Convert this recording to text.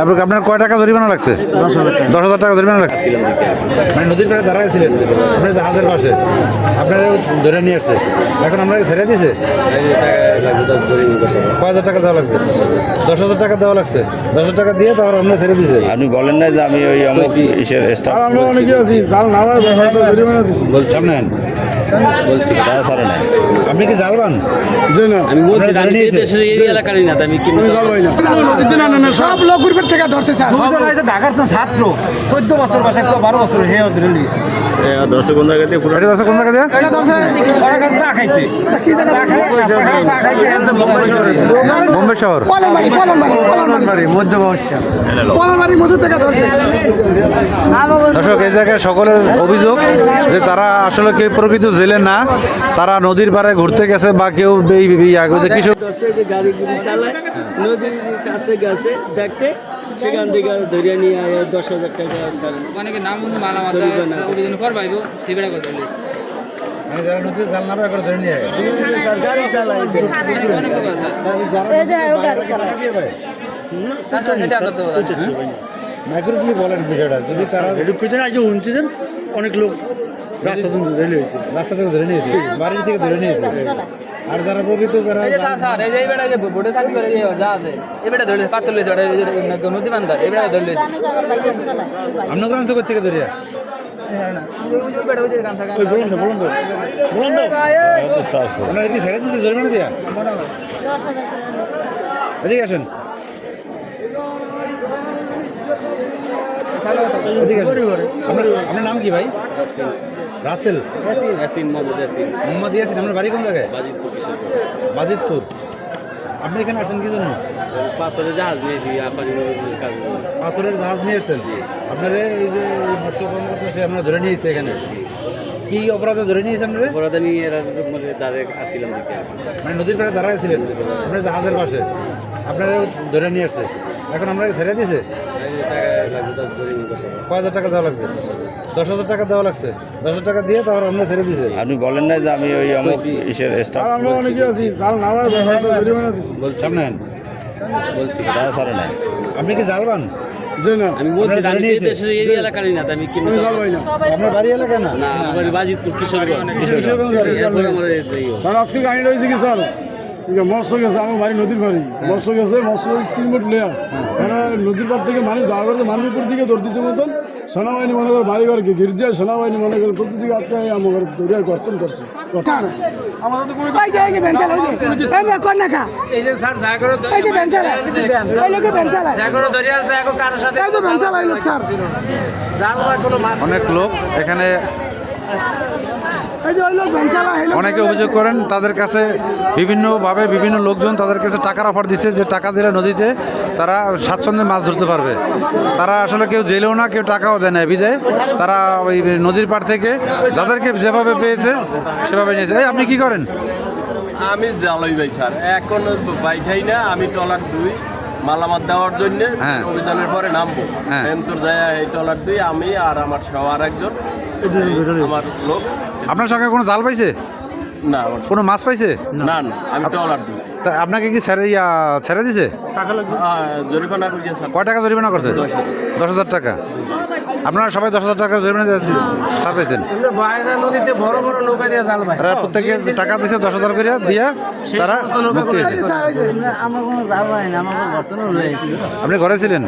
আপনার আপনার কয় টাকা জরিমানা লাগছে? দশ হাজার টাকা। দশ হাজার টাকা জরিমানা লাগছে। মানে নদীর পাড়ে দাঁড়াইছিলেন আপনার জাহাজের পাশে। আপনারা ধরে নিয়ে আসছে। এখন আমরা ছেড়ে দিয়েছে কয় হাজার টাকা দেওয়া লাগছে দশ হাজার টাকা দেওয়া লাগছে। দশ হাজার টাকা দিয়ে তারপর আমরা ছেড়ে দিয়েছে আপনি বলেন না যে আমি ওই অমুক ইসের স্টাফ আমরা অনেকে আছি জাল নামার ব্যাপারটা জরিমানা দিছি। সামনে আন। বলছি তারা সারে নাই। আপনি কি জালবান? আমি বলছি আমি দেশের এই এলাকারই না আমি কি না। না না সব লোক গ্রুপের থেকে ধরছে স্যার। দুজন ঢাকার তো ছাত্র। চোদ্দ বছর বয়স একটা বারো বছর হে ধরে নিয়েছে দর্শক বন্ধুর কাছে পুরো এটা আছে কোন ওরা কাছে চা খাইতে। চা খাই রাস্তা খাই চা খাইছে একদম বোম্বে শহর। পলানবাড়ি পলানবাড়ি পলানবাড়ি। মধ্য বর্ষা। পলানবাড়ি মজুর থেকে ধরছে। দর্শক এই জায়গায় সকলের অভিযোগ যে তারা আসলে কেউ প্রকৃত জেলে না? তারা নদীর পাড়ে ঘুরতে গেছে বা কেউ নদীর কাছে গেছে দেখতে সেখান থেকে ধরিয়ে নিয়ে দশ হাজার টাকা অনেকে নাম মালা পাইবো? করতে গাড়ি চালায়। আপনার বলেন বিষয়টা। যদি তারা অনেক লোক রাস্তা ধরে হয়েছে রাস্তা থেকে ধরে নিয়েছে বাড়ির থেকে ধরে নিয়েছে। আর যারা প্রকৃত যারা এই যে স্যার স্যার এই যে বেটা যে বোটে চাকরি করে যে যা আছে এই বেটা ধরে পাথর লইছে ওটা এই যে নদী বান্ধা এই বেটা ধরে লইছে জানে জায়গার বাইক চালায় আপনার গ্রাম থেকে থেকে ধরিয়া ওই বেটা আপনার নাম কি ভাই? রাসেল। মোহাম্মদ ইয়াসিন আপনার বাড়ি কোন জায়গায়? বাজিতপুর আপনি এখানে আসেন কি জন্য? পাথরের জাহাজ নিয়েছি পাথরের জাহাজ নিয়ে এসেছেন আপনার এই যে মৎস্য আপনারা ধরে নিয়েছে এখানে। কি অপরাধে ধরে নিয়েছে আপনারা? অপরাধ আমি এরা মানে দাঁড়ে আসছিলাম মানে নদীর পাড়ে দাঁড়াইছিলেন আপনার জাহাজের পাশে। আপনারা ধরে নিয়ে আসছে। এখন আমরা ছেড়ে দিয়েছে? দশ হাজার। কয় হাজার টাকা দেওয়া লাগছে দশ হাজার টাকা দেওয়া লাগছে। দশ হাজার টাকা দিয়ে তারপর আমরা ছেড়ে দিয়েছে। আপনি বলেন না যে আমি ওই ইসের স্টাফ আমরা অনেকে আছি জাল জরিমানা দিছি। বলছি। সামনে। বলছি। তারা সারে নাই। আপনি কি জালবান আমি বলছি আপনারা আমি দেশের এই এলাকারই না আমি কি আমি জাল পাই না। আপনার বাড়ি এলাকা না? না আমার বাজিতপুর কিশোরগঞ্জ। কিশোরগঞ্জ। স্যার আজকে গাড়ি রয়েছে কি স্যার? মৎস্য গেছে আমার বাড়ি নদীর বাড়ি। মৎস্য গেছে মৎস্য লেয়া এরা নদীর পাড় থেকে মানুষ যাওয়া করতে মানবীপুর দিকে ধরতেছে মতন। সেনাবাহিনী মনে করে বাড়ি ঘরকে ঘির দিয়ে সেনাবাহিনী মনে করে চতুর্দিকে আটকে আমার দরিয়া গর্তন করছে। এই যে স্যার যা করে কারোর সাথে অনেক লোক এখানে অনেকে অভিযোগ করেন তাদের কাছে বিভিন্নভাবে বিভিন্ন লোকজন তাদের কাছে টাকার অফার দিচ্ছে যে টাকা দিলে নদীতে তারা স্বাচ্ছন্দ্যে মাছ ধরতে পারবে। তারা আসলে কেউ জেলেও না কেউ টাকাও দেয় না বিদায় তারা ওই নদীর পাড় থেকে যাদেরকে যেভাবে পেয়েছে সেভাবে নিয়েছে। এই আপনি কি করেন? আমি জালই ভাই স্যার। এখন বাইঠাই না আমি টলার দুই মালামাল দেওয়ার জন্য হ্যাঁ। অভিযানের পরে নামবো। হ্যাঁ। এন্তর যায় এই টলার দুই আমি আর আমার সহ আর একজন আমার লোক। আপনার সঙ্গে কোনো জাল পাইছে? না কোনো মাছ পাইছে? না না আমি দুই তা আপনাকে কি ছেড়ে ইয়া ছেড়ে দিছে? জরিমানা করিয়েছেন স্যার কয় টাকা জরিমানা করছে? দশ হাজার। টাকা। আপনারা সবাই দশ হাজার টাকা জরিমানা দিয়েছেন ছাড় পাইছেন। বাইরে নদীতে বড় বড় নৌকা দিয়ে জাল ভাই তারা প্রত্যেকে টাকা দিছে দশ হাজার করে দিয়া তারা মুক্তি হয়েছে। কোনো জাল হয় না বর্তমানে রয়েছে। আপনি ঘরে ছিলেন?